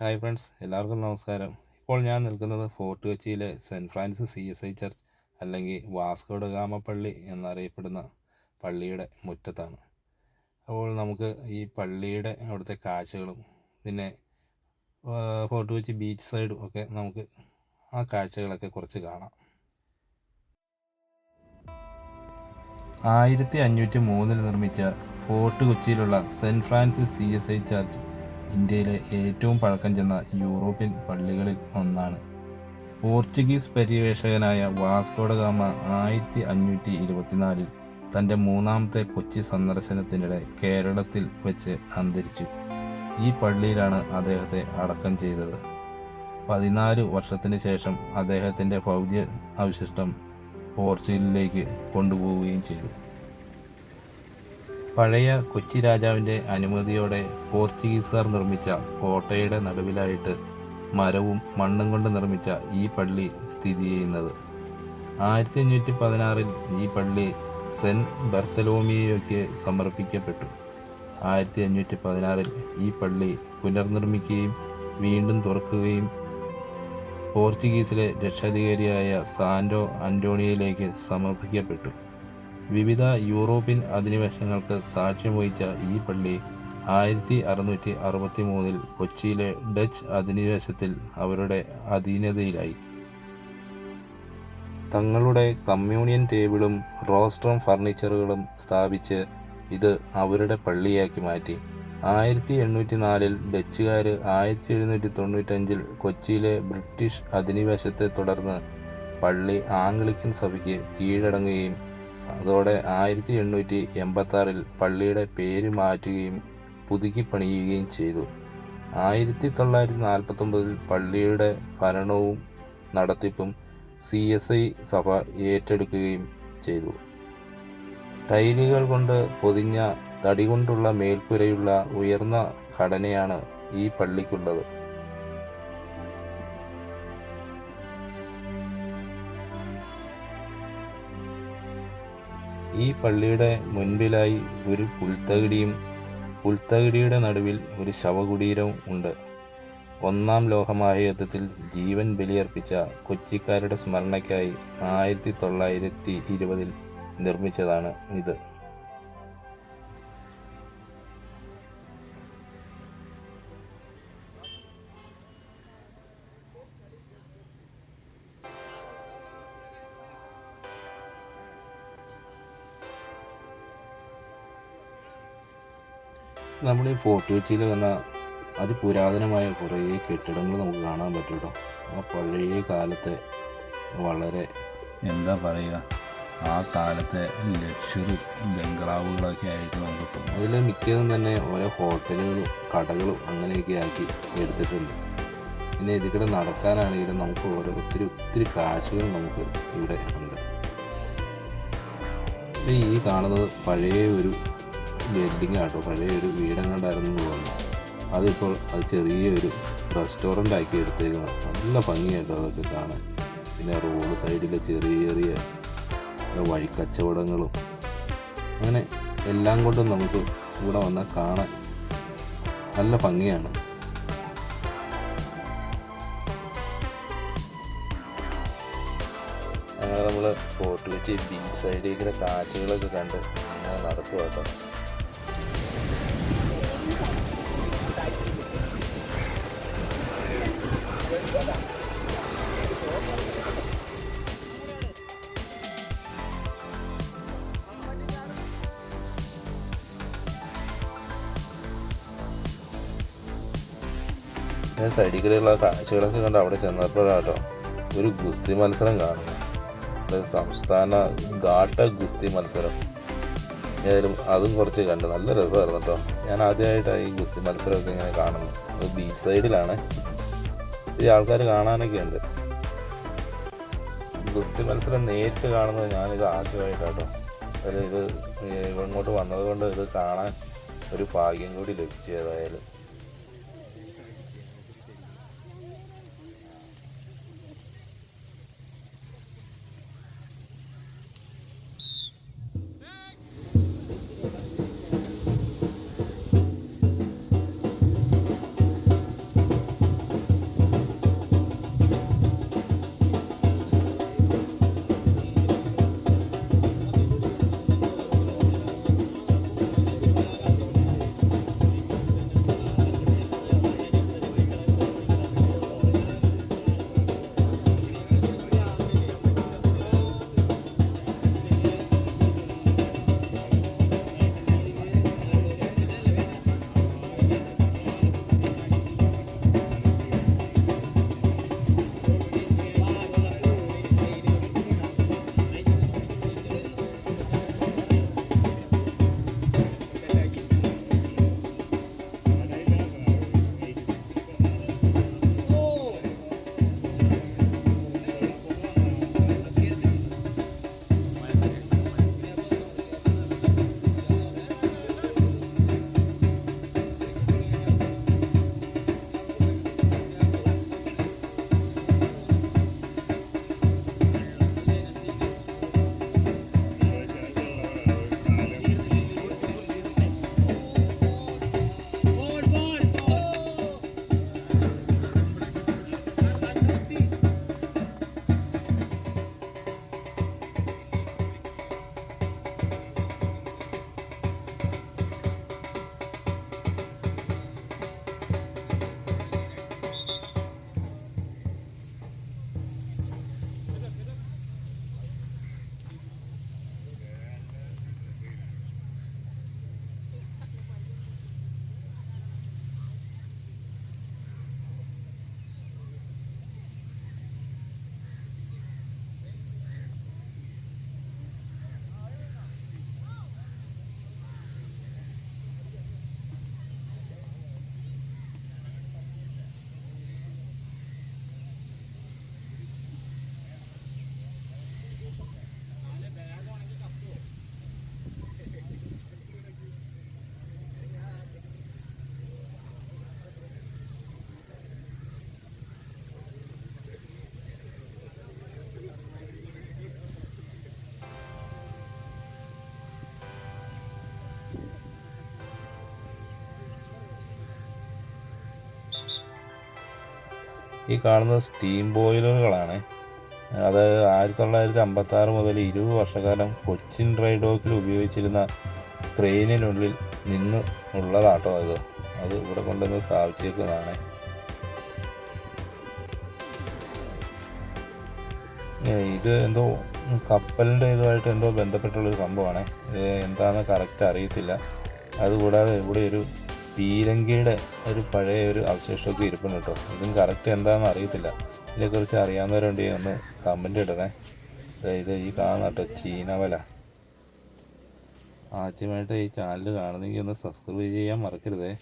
Hi friends എല്ലാവർക്കും നമസ്കാരം. ഇപ്പോൾ ഞാൻ നിൽക്കുന്നത് ഫോർട്ട് കൊച്ചിയിലെ Saint Francis C S I church അല്ലെങ്കിൽ വാസ്കോഡ് ഗാമ പള്ളി എന്നറിയപ്പെടുന്ന പള്ളിയുടെ മുറ്റത്താണ്. അപ്പോൾ നമുക്ക് ഈ പള്ളിയുടെ അവിടുത്തെ കാഴ്ചകളും പിന്നെ ഫോർട്ട് കൊച്ചി ബീച്ച് സൈഡും ഒക്കെ നമുക്ക് ആ കാഴ്ചകളൊക്കെ കുറച്ച് കാണാം. ആയിരത്തി അഞ്ഞൂറ്റി മൂന്നിൽ നിർമ്മിച്ച fort കൊച്ചിയിലുള്ള Saint Francis C S I church ഇന്ത്യയിലെ ഏറ്റവും പഴക്കം ചെന്ന യൂറോപ്യൻ പള്ളികളിൽ ഒന്നാണ്. പോർച്ചുഗീസ് പര്യവേഷകനായ വാസ്കോഡ ഗാമ ആയിരത്തി അഞ്ഞൂറ്റി ഇരുപത്തിനാലിൽ തന്റെ മൂന്നാമത്തെ കൊച്ചി സന്ദർശനത്തിനിടെ കേരളത്തിൽ വെച്ച് അന്തരിച്ചു. ഈ പള്ളിയിലാണ് അദ്ദേഹത്തെ അടക്കം ചെയ്തത്. പതിനാല് വർഷത്തിന് ശേഷം അദ്ദേഹത്തിന്റെ ഭൗതിക അവശിഷ്ടം പോർച്ചുഗലിലേക്ക് കൊണ്ടുപോവുകയും ചെയ്തു. പഴയ കൊച്ചി രാജാവിന്റെ അനുമതിയോടെ പോർച്ചുഗീസുകാർ നിർമ്മിച്ച കോട്ടയുടെ നടുവിലായിട്ട് മരവും മണ്ണും കൊണ്ട് നിർമ്മിച്ച ഈ പള്ളി സ്ഥിതി ചെയ്യുന്നത്. ആയിരത്തി അഞ്ഞൂറ്റി പതിനാറിൽ ഈ പള്ളി സെന്റ് ബർത്തലോമിയോയ്ക്ക് സമർപ്പിക്കപ്പെട്ടു. ആയിരത്തി അഞ്ഞൂറ്റി പതിനാറിൽ ഈ പള്ളി പുനർനിർമ്മിക്കുകയും വീണ്ടും തുറക്കുകയും പോർച്ചുഗീസിലെ രക്ഷാധികാരിയായ സാൻഡോ അന്റോണിയയിലേക്ക് സമർപ്പിക്കപ്പെട്ടു. വിവിധ യൂറോപ്യൻ അധിനിവേശങ്ങൾക്ക് സാക്ഷ്യം വഹിച്ച ഈ പള്ളി ആയിരത്തി അറുന്നൂറ്റി അറുപത്തി മൂന്നിൽ കൊച്ചിയിലെ ഡച്ച് അധിനിവേശത്തിൽ അവരുടെ അധീനതയിലായി. തങ്ങളുടെ കമ്മ്യൂണിയൻ ടേബിളും റോസ്ട്രം ഫർണിച്ചറുകളും സ്ഥാപിച്ച് ഇത് അവരുടെ പള്ളിയാക്കി മാറ്റി. ആയിരത്തി എണ്ണൂറ്റി നാലിൽ ഡച്ചുകാർ ആയിരത്തി എഴുന്നൂറ്റി തൊണ്ണൂറ്റഞ്ചിൽ കൊച്ചിയിലെ ബ്രിട്ടീഷ് അധിനിവേശത്തെ തുടർന്ന് പള്ളി ആംഗ്ലിക്കൻ സഭയ്ക്ക് കീഴടങ്ങുകയും അതോടെ ആയിരത്തി എണ്ണൂറ്റി എൺപത്തി ആറിൽ പള്ളിയുടെ പേര് മാറ്റുകയും പുതുക്കി പണിയുകയും ചെയ്തു. ആയിരത്തി തൊള്ളായിരത്തി നാൽപ്പത്തൊമ്പതിൽ പള്ളിയുടെ ഭരണവും നടത്തിപ്പും സി എസ് ഐ സഭ ഏറ്റെടുക്കുകയും ചെയ്തു. ടൈലുകൾ കൊണ്ട് പൊതിഞ്ഞ തടി കൊണ്ടുള്ള മേൽക്കുരയുള്ള ഉയർന്ന ഘടനയാണ് ഈ പള്ളിക്കുള്ളത്. ഈ പള്ളിയുടെ മുൻപിലായി ഒരു പുൽത്തകിടിയും പുൽത്തകിടിയുടെ നടുവിൽ ഒരു ശവകുടീരവും ഉണ്ട്. ഒന്നാം ലോകമഹായുദ്ധത്തിൽ ജീവൻ ബലിയർപ്പിച്ച കൊച്ചിക്കാരുടെ സ്മരണയ്ക്കായി ആയിരത്തി തൊള്ളായിരത്തി ഇരുപതിൽ നിർമ്മിച്ചതാണ് ഇത്. നമ്മൾ ഈ ഫോർട്ട് കൊച്ചിയിൽ വന്ന അതിപുരാതനമായ കുറേ കെട്ടിടങ്ങൾ നമുക്ക് കാണാൻ പറ്റും കേട്ടോ ആ പഴയ കാലത്തെ വളരെ എന്താ പറയുക? ആ കാലത്തെ ലക്ഷറി ബംഗ്ലാവുകളൊക്കെ ആയിട്ട് നമുക്ക് തോന്നും. അതിൽ മിക്കതും തന്നെ ഓരോ ഹോട്ടലുകളും കടകളും അങ്ങനെയൊക്കെ ആക്കി എടുത്തിട്ടുണ്ട്. പിന്നെ ഇതിൽ നടക്കാനാണെങ്കിലും നമുക്ക് ഓരോ ഒത്തിരി ഒത്തിരി കാഴ്ചകൾ നമുക്ക് ഇവിടെ ഉണ്ട്. ഈ കാണുന്നത് പഴയ ഒരു ബിൽഡിംഗ് ആട്ടോ. പഴയ ഒരു വീടെങ്ങാണ്ടായിരുന്നു തോന്നുന്നു. അതിപ്പോൾ അത് ചെറിയൊരു റെസ്റ്റോറന്റ് ആക്കി എടുത്തേക്കുന്നത് നല്ല ഭംഗിയായിട്ടോ അതൊക്കെ കാണാൻ. പിന്നെ റോഡ് സൈഡിലെ ചെറിയ ചെറിയ വഴിക്കച്ചവടങ്ങളും. അങ്ങനെ എല്ലാം കൊണ്ടും നമുക്ക് ഇവിടെ വന്നാൽ കാണാൻ നല്ല ഭംഗിയാണ്. അങ്ങനെ നമ്മൾ ഹോട്ടലിൽ ബീച്ച് സൈഡിൽ ഇങ്ങനെ കാഴ്ചകളൊക്കെ കണ്ട് അങ്ങനെ നടക്കുക കേട്ടോ ഞാൻ സൈഡിൽ കൂടെയുള്ള കാഴ്ചകളൊക്കെ കണ്ട് അവിടെ ചെന്നപ്പോഴാട്ടോ ഒരു ഗുസ്തി മത്സരം കാണുന്നു അത് സംസ്ഥാന ഗാട്ട ഗുസ്തി മത്സരം. ഏതായാലും അതും കുറച്ച് കണ്ട്. നല്ല രസമായിരുന്നു കേട്ടോ. ഞാൻ ആദ്യമായിട്ടാണ് ഈ ഗുസ്തി മത്സരമൊക്കെ ഇങ്ങനെ കാണുന്നത്. അത് ബീച്ച് സൈഡിലാണ് ഈ ആൾക്കാർ കാണാനൊക്കെ ഉണ്ട്. ഗുസ്തി മത്സരം നേരിട്ട് കാണുന്നത് ഞാനിത് ആദ്യമായിട്ടാട്ടോ. അതായത് ഇത് ഇങ്ങോട്ട് വന്നതുകൊണ്ട് ഇത് കാണാൻ ഒരു ഭാഗ്യം കൂടി ലഭിച്ചു ഏതായാലും. ഈ കാണുന്നത് സ്റ്റീം ബോയിലറുകളാണ് അത് ആയിരത്തി തൊള്ളായിരത്തി അമ്പത്തി ആറ് മുതൽ ഇരുപത് വർഷക്കാലം കൊച്ചിൻ ഡ്രൈഡോക്കിൽ ഉപയോഗിച്ചിരുന്ന ക്രെയിനിനുള്ളിൽ നിന്ന് ഉള്ളതാട്ടോ അത്. അത് ഇവിടെ കൊണ്ടുവന്ന് സ്ഥാപിച്ചേക്കുന്നതാണ്. ഇത് എന്തോ കപ്പലിന്റെ ഇതുമായിട്ട് എന്തോ ബന്ധപ്പെട്ടുള്ളൊരു സംഭവമാണ്. ഇത് എന്താണെന്ന് കറക്റ്റ് അറിയത്തില്ല. അതുകൂടാതെ ഇവിടെ ഒരു പീരങ്കിയുടെ ഒരു പഴയ ഒരു അവശേഷമൊക്കെ ഇരിപ്പുണ്ട് കേട്ടോ. ഇതും കറക്റ്റ് എന്താണെന്ന് അറിയത്തില്ല. ഇതിനെക്കുറിച്ച് അറിയാവുന്നവരുണ്ട് ഒന്ന് കമന്റ് ഇടണേ. അതായത് ഈ കാണുന്ന കേട്ടോ ചീനവല. ആദ്യമായിട്ട് ഈ ചാനൽ കാണുന്നെങ്കിൽ ഒന്ന് സബ്സ്ക്രൈബ് ചെയ്യാൻ മറക്കരുതേ.